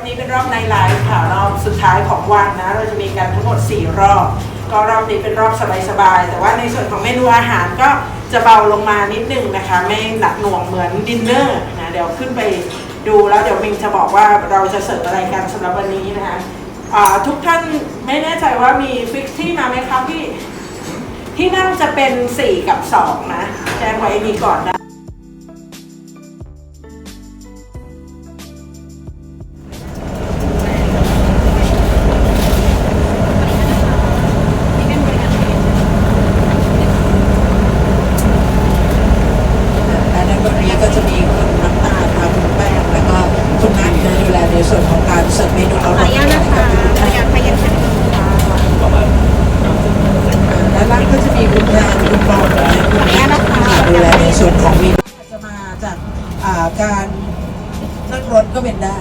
รอบนี้เป็นรอบในไลฟ์ค่ะรอบสุดท้ายของวันนะ เราจะมีกันทั้งหมด 4 รอบ ก็รอบนี้เป็นรอบสบายๆแต่ว่าในส่วนของเมนูอาหารก็จะเบาลงมานิดนึงนะคะ ไม่หนักหน่วงเหมือนดินเนอร์นะเดี๋ยวขึ้นไปดูแล้วเดี๋ยวมิงจะบอกว่าเราจะเสิร์ฟอะไรกันสำหรับวันนี้นะคะทุกท่านไม่แน่ใจว่ามีฟิกที่มาไหมครับพี่ที่นั่งจะเป็น 4 กับ 2 นะ แจ้งไว้มีก่อนนะ ก็จะมีคุณแทนคุณบอลนะคุณนัทค่ะดูแลในส่วนของเมนูจะมาจากอ่าการนั่งรถก็เป็นได้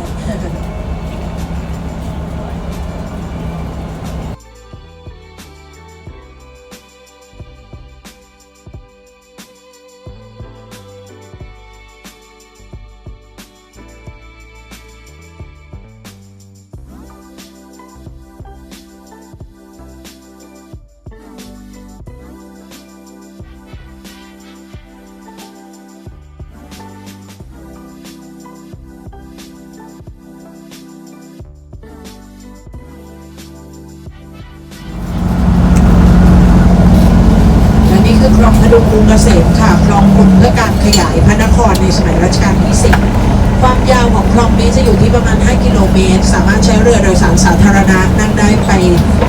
งกรุงเกษมค่ะคลองขุดเพื่อการขยายพระนครในสมัยรัชกาลที่10ความยาวของคลองนี้จะอยู่ที่ประมาณ 5 กิโลเมตร สามารถใช้เรือโดยสารสาธารณะนั่งได้ไป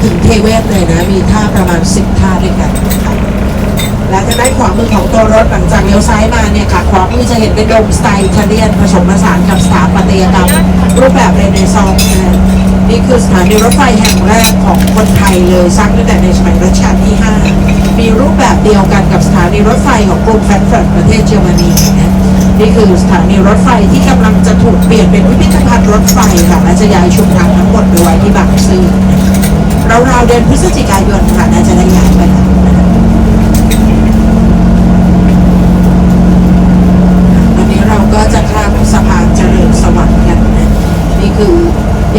ถึงเทเวศเลยนะ มีท่าประมาณ 10 ท่าด้วยกันค่ะและทางด้านขวามือของตัวรถหลังจากเลี้ยวซ้ายมาเนี่ยค่ะขวามือจะเห็นเป็นโดมสไตล์อิตาเลียนผสมผสานกับสถาปัตยกรรม รูปแบบเรเนซองส์นี่คือสถานีรถไฟแห่งแรกของคนไทยเลยสร้างตั้งแต่ในสมัยรัชกาลที่ 5 มีรูปแบบเดียวกันกับานีรถไฟของกรุงแฟรงก์เฟิร์ตประเทศเยอรมนีนะนี่คือสถานีรถไฟที่กำลังจะถูกเปลี่ยนเป็นพิพิธภัณฑ์รถไฟค่ะและจะย้ายชุมทางทั้งหมดไปไว้ที่บางซื่อราวๆเดือนพฤศจิกายนค่ะน่าจะได้ย้ายไปแล้วนะ วันนี้เราก็จะข้ามสะพานเจริญสวัสดิ์กันนะนี่คือ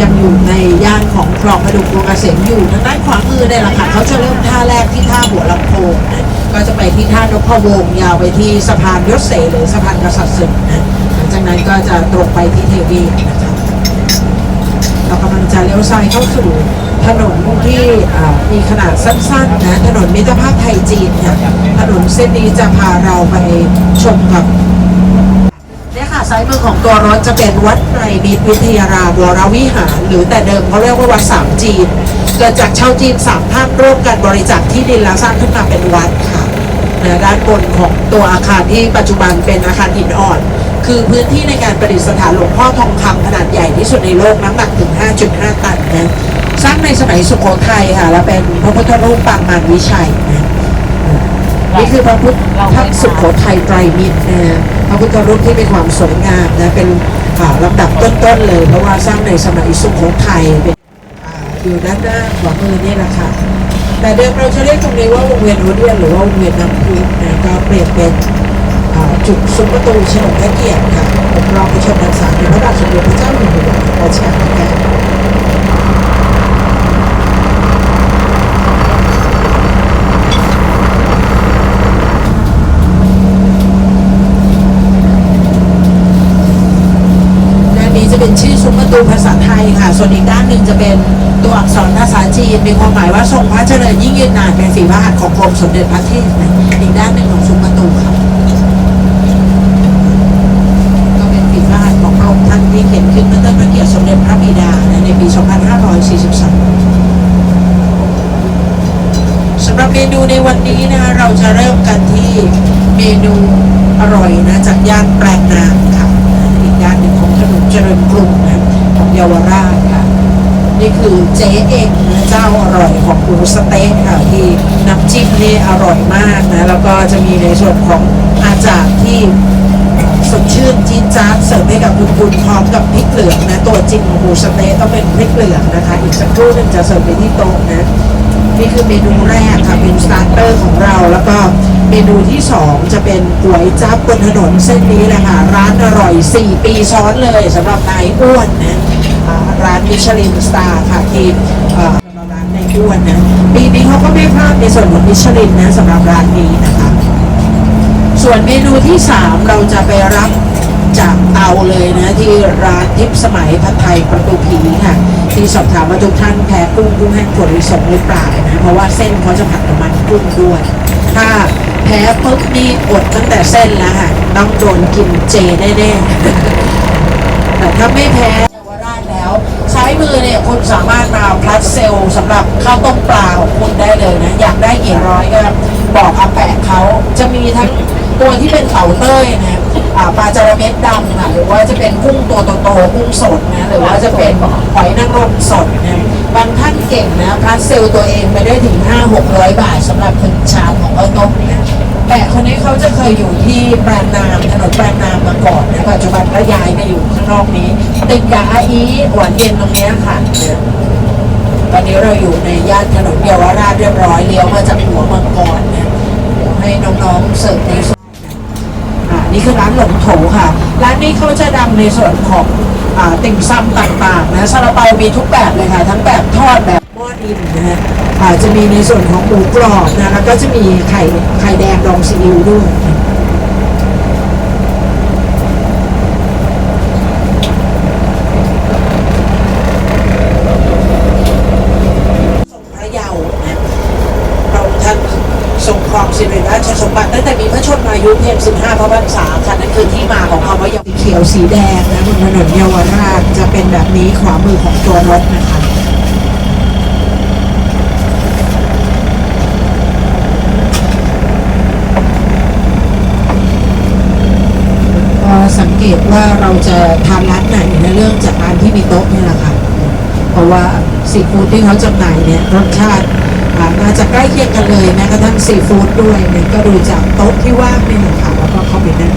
ยังอยู่ในย่านของคลองพดุงกรุงเกษมอยู่ทางด้านขวามือเนี่ยแหละค่ะเขาจะเริ่มท่าแรกที่ท่าหัวลำโพงนะก็จะไปที่ท่านพวงยาวไปที่สะพานยศเสหรือสะพานกษัตริย์ศึกนะหลังจากนั้นก็จะตรงไปที่เทวีนะคะเรากำลังจะเลี้ยวซ้ายเข้าสู่ถนนที่มีขนาดสั้นๆนะถนนมิตรภาพไทยจีนค่ะถนนเส้นนี้จะพาเราไปชมกับ เนี่ยค่ะซ้ายมือของตัวรถจะเป็นวัดไตรมิตรวิทยารามวรวิหาร หรือแต่เดิมเขาเรียกว่าวัดสามจีน เกิดจากชาวจีนสามท่านร่วมกันบริจาคที่ดินแล้วสร้างขึ้นมาเป็นวัดค่ะนะด้านบนของตัวอาคารที่ปัจจุบันเป็นอาคารหินอ่อน คือพื้นที่ในการประดิษฐานหลวงพ่อทองคำขนาดใหญ่ที่สุดในโลกน้ำหนักถึง 5.5 ตันนะสร้างในสมัยสุโขทัยค่ะ และเป็นพระพุทธรูปปางมารวิชัยนะนี่คือพระพุทธพระสุโขทัยไตรมิตรนะฮะพ ระพุทธรูปที่มีความสวยงามนะเป็นอ่าลำดับต้นๆเลย เพราะว่าสร้างในสมัยสุโขทัยเป็นออยู่ด้านหน้าขวามือนี่แหละค่ะแต่เดิมเราจะเรียกตรงนี้ว่าวงเวียนโอเดียนหรือว่าวงเวียนน้ำพุนะก็เปลี่ยนเป็นจุดซุ้มประตูเฉลิมพระเกียรติค่ะผมรองผู้ชมพรรษาในพระบาทสมเด็จพระเจ้าอยู่หัวรัชกาลที่เก้า ด้านนี้จะเป็นชื่อซุ้มประตูภาษาไทยค่ะ ส่วนอีกด้านหนึ่งจะ เป็นตัวอักษรภาษาจีน มีความหมายว่าทรงพระเจริญยิ่งยืนนานเป็นฝีพระหัตถ์ของกรมสมเด็จพระเทพนะอีกด้านหนึ่งของซุ้มประตูค่ะก็เป็นฝีพระหัตถ์ของพระองค์ท่านที่เขียนขึ้นเมื่อเทิดพระเกียรติสมเด็จพระบิดาในปี 2542สำหรับเมนูในวันนี้นะคะเราจะเริ่มกันที่เมนูอร่อยนะจากย่านแปลงนามค่ะอีกย่านหนึ่งของถนนเจริญกรุงนะของเยาวราช นี่คือเจ๊เองนะเจ้าอร่อยของหมูสเต๊ะค่ะที่น้ำจิ้มนี่อร่อยมากนะแล้วก็จะมีในส่วนของอาจารย์ที่สดชื่นจี๊ดจ๊าดเสิร์ฟให้กับคุณคุณพร้อมกับพริกเหลืองนะตัวจริงของหมูสเต๊ะต้องเป็นพริกเหลืองนะคะ อีกสักครู่นึงจะเสิร์ฟไปที่โต๊ะนะนี่คือเมนูแรกค่ะเป็นสตาร์เตอร์ของเราแล้วก็เมนูที่ 2 จะเป็นก๋วยจั๊บบนถนนเส้นนี้แหละคะร้านอร่อย 4 ปีซ้อนเลยสำหรับนายอ้วนนะ ร้านมิชลินสตาร์ค่ะที่เอ่อสำหรับร้านในด้วนนะปีนี้เขาก็ไม่พลาดในส่วนของมิชลินนะสำหรับร้านนี้นะคะ ส่วนเมนูที่ 3 เราจะไปรับจากเตาเลยนะที่ร้านทิพสมัยผัดไทยประตูผีค่ะ ที่สอบถามว่าทุกท่านแพ้กุ้งกุ้งแห้งถั่วลิสงหรือเปล่านะเพราะว่าเส้นเขาจะผัดกับมันกุ้งด้วย ถ้าแพ้ปุ๊บนี่อดตั้งแต่เส้นแล้วค่ะต้องโดนกินเจแน่ๆแต่ถ้าไม่แพ้ แล้วซ้ายมือเนี่ยคุณสามารถมาพลัสเซลสำหรับข้าวต้มปลาของคุณได้เลยนะ อยากได้กี่ร้อยก็บอกอาแปะเขาจะมีทั้งตัวที่เป็นเต่าเต้ยนะปลาจระเม็ดดำนะหรือว่าจะเป็นกุ้งตัวโตๆกุ้งสดนะหรือว่าจะเป็นหอยนางรมสดนะ บางท่านเก่งนะพลัสเซลตัวเองไปได้ถึง 5-600 บาทสำหรับหนึ่งชาของข้าวต้มเนี่ยแต่คนนี้เขาจะเคยอยู่ที่ปรานนามถนนปรานนามมาก่อนนะปัจจุบันก็ย้ายมาอยู่ข้างนอกนี้ ติดกับอาอีหวานเย็นตรงนี้ค่ะเนี่ยตอนนี้เราอยู่ในย่านถนนเยาวราชเรียบร้อยเลี้ยวมาจากหัวมังกรเนี่ยเดี๋ยวให้น้องๆเสิร์ฟในส่ว นี่คือร้านหลงโถค่ะ ร้านนี้เขาจะดังในส่วนของอติ่มซำต่างๆนะซาลาเปามีทุกแบบเลยค่ะ ทั้งแบบทอดแบบหม้อดินนะฮะอ่าจะมีในส่วนของหมูกรอบนะแล้วก็จะมีไข่ไข่แดงดองซีอิ๊วด้วยทรงพระเยาว์นะพระองค์ท่านทรงครองสิริราชสมบัติตั้งแต่ มีพระชนายุเพียง15 พระพรรษาค่ะนั่นคือที่มาของคำว่าเยาเขียวสีแดงนะบนถนนเยาวราชจะเป็นแบบนี้ขวามือของตัวรถนะคะก็สังเกตว่าเราจะทานร้านไหนในเรื่องจากร้านที่มีโต๊ะนี่แหละค่ะ เพราะว่าซีฟู้ดที่เขาจำหน่ายเนี่ยรสชาติ อ่าน่าจะใกล้เคียงกันเลยแม้กระทั่งซีฟู้ดด้วยเนี่ยก็ดูจากโต๊ะที่ว่างนี่แหละค่ะแล้วก็เข้าไปนั่ง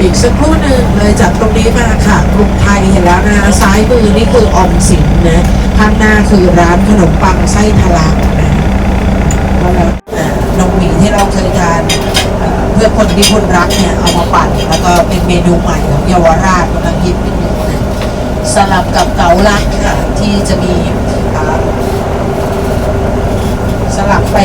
อีกสักครู่หนึ่งเลยจากตรงนี้มาค่ะกรุงไทยเห็นแล้วนะซ้ายมือนี่คือออมสินนะข้างหน้าคือร้านขนมปังไส้ทะลักนะแล้วแต่นมหมี่ที่เราเคยทานเเพื่อคนที่คนรักเนี่ยเอามาปั่นแล้วก็เป็นเมนูใหม่ของเยาวราชกำลังฮิตเป็นอยู่นะสลับกับเกาลัดค่ะที่จะมีอ่า สลับไป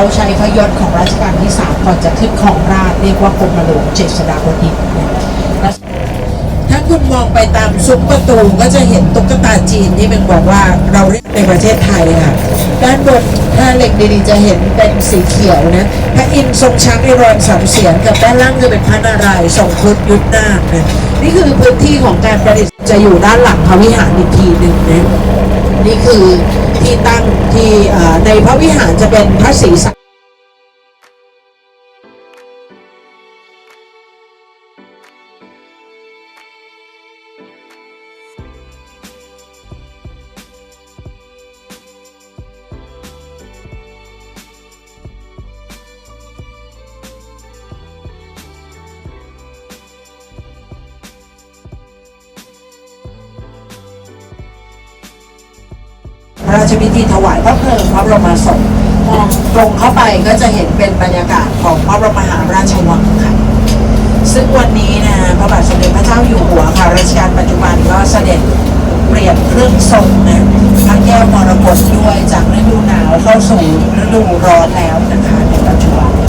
เขาใช้พระยศของรัชกาลที่สามก่อนจะขึ้นของราชเรียกว่ากรมหลวงเจษฎาบดินถ้าคุณมองไปตามซุ้มประตูก็จะเห็นตุ๊กตาจีนที่เป็นบอกว่าเราเรียกในประเทศไทยค่ะด้านบนถ้าเหล็กดีๆจะเห็นเป็นสีเขียวนะพระอินทร์ทรงช้างในรอนสามเสียนกับด้านล่างจะเป็นพระนารายณ์ทรงครุฑยุทธนาคนะนี่คือพื้นที่ของการประดิษฐ์จะอยู่ด้านหลังพระวิหารอีกทีหนึ่งนะ นี่คือที่ตั้งที่ในพระวิหารจะเป็นพระศรีสั ระราชพิธีถวายพระเพลิงพระบรมศพมองตรงเข้าไปก็จะเห็นเป็นบรรยากาศของพระบรมมหาราชวังค่ะซึ่งวันนี้นะพระบาทสมเด็จพระเจ้าอยู่หัวค่ะรัชกาลปัจจุบันก็เสด็จเปลี่ยนเครื่องทรงนะทั้งแก้วมรกตด้วยจากฤดูหนาวเข้าสู่ฤดูร้อนแล้วนะคะในปัจจุบัน